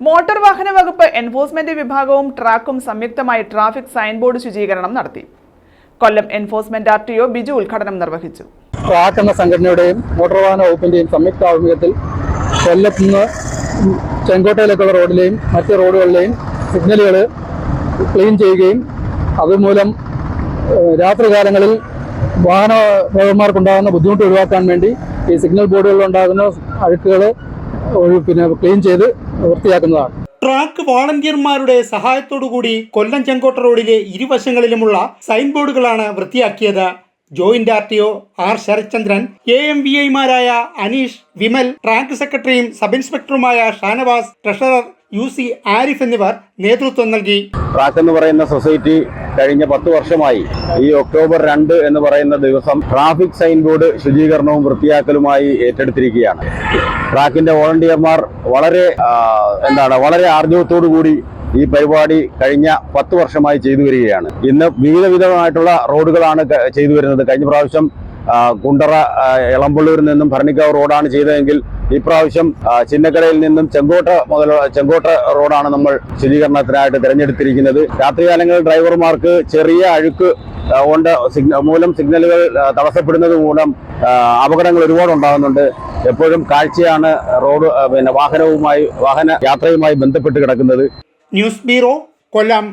Motor വാഹന വകുപ്പ് enforcement വിഭാഗവും ട്രാക്കും സംയുക്തമായി ട്രാഫിക് സൈൻ ബോർഡ് ശുചീകരണം നടത്തി. Kollam enforcement R T O Biju ഉദ്ഘാടനം നിർവഹിച്ചു. ട്രാക്ക് എന്ന സംഘടനയുടെയും മോട്ടോർ വാഹന വകുപ്പിന്റെയും സംയുക്ത ആഭിമുഖ്യത്തിൽ കൊല്ലത്ത് നിന്ന് ചെങ്കോട്ടയിലേക്കുള്ള റോഡിലെയും മറ്റ് റോഡുകളിലെയും സിഗ്നലുകൾ ക്ലീൻ ചെയ്യുകയും അതുമൂലം രാത്രികാലങ്ങളിൽ വാഹന ഡ്രൈവർമാർക്കുണ്ടാകുന്ന ബുദ്ധിമുട്ട് ഒഴിവാക്കാൻ വേണ്ടി ഈ സിഗ്നൽ ബോർഡുകളിൽ ഉണ്ടാകുന്ന അഴുക്കുകൾ പിന്നെ ക്ലീൻ ചെയ്ത് വൃത്തിയാക്കുന്നതാണ്. ട്രാക്ക് വോളണ്ടിയർമാരുടെ സഹായത്തോടുകൂടി കൊല്ലം ചെങ്കോട്ട റോഡിലെ ഇരുവശങ്ങളിലുമുള്ള സൈൻ ബോർഡുകളാണ് വൃത്തിയാക്കിയത്. Joint R T O R Sarathchandran A M V ഐമാരായ അനീഷ് വിമൽ ട്രാക്ക് സെക്രട്ടറിയും sub ഇൻസ്പെക്ടറുമായ Shanavas treasurer U C Arif എന്നിവർ നേതൃത്വം നൽകി. ട്രാക്ക് എന്ന് പറയുന്ന സൊസൈറ്റി കഴിഞ്ഞ പത്ത് വർഷമായി ഈ ഒക്ടോബർ രണ്ട് എന്ന് പറയുന്ന ദിവസം ട്രാഫിക് സൈൻ ബോർഡ് ശുചീകരണവും വൃത്തിയാക്കലുമായി ഏറ്റെടുത്തിരിക്കുകയാണ്. ട്രാക്കിന്റെ വോളണ്ടിയർമാർ വളരെ എന്താണ് വളരെ ആർജവത്തോടു കൂടി ഈ പരിപാടി കഴിഞ്ഞ പത്ത് വർഷമായി ചെയ്തു വരികയാണ്. ഇന്ന് വിവിധ വിധമായിട്ടുള്ള റോഡുകളാണ് ചെയ്തു വരുന്നത്. കഴിഞ്ഞ പ്രാവശ്യം കുണ്ടറ എളമ്പള്ളൂരിൽ നിന്നും ഭരണിക്കാവ് റോഡാണ് ചെയ്തതെങ്കിൽ ഇപ്രാവശ്യം ചിന്നക്കടയിൽ നിന്നും ചെങ്കോട്ട മുതൽ ചെങ്കോട്ട റോഡാണ് നമ്മൾ ശുചീകരണത്തിനായിട്ട് തിരഞ്ഞെടുത്തിരിക്കുന്നത്. രാത്രികാലങ്ങളിൽ ഡ്രൈവർമാർക്ക് ചെറിയ അഴുക്ക് കൊണ്ട് മൂലം സിഗ്നലുകൾ തടസ്സപ്പെടുന്നത് മൂലം അപകടങ്ങൾ ഒരുപാട് ഉണ്ടാകുന്നുണ്ട്. എപ്പോഴും കാഴ്ചയാണ് റോഡ് പിന്നെ വാഹനവുമായി വാഹന യാത്രയുമായി ബന്ധപ്പെട്ട് കിടക്കുന്നത്. News bureau Kollam.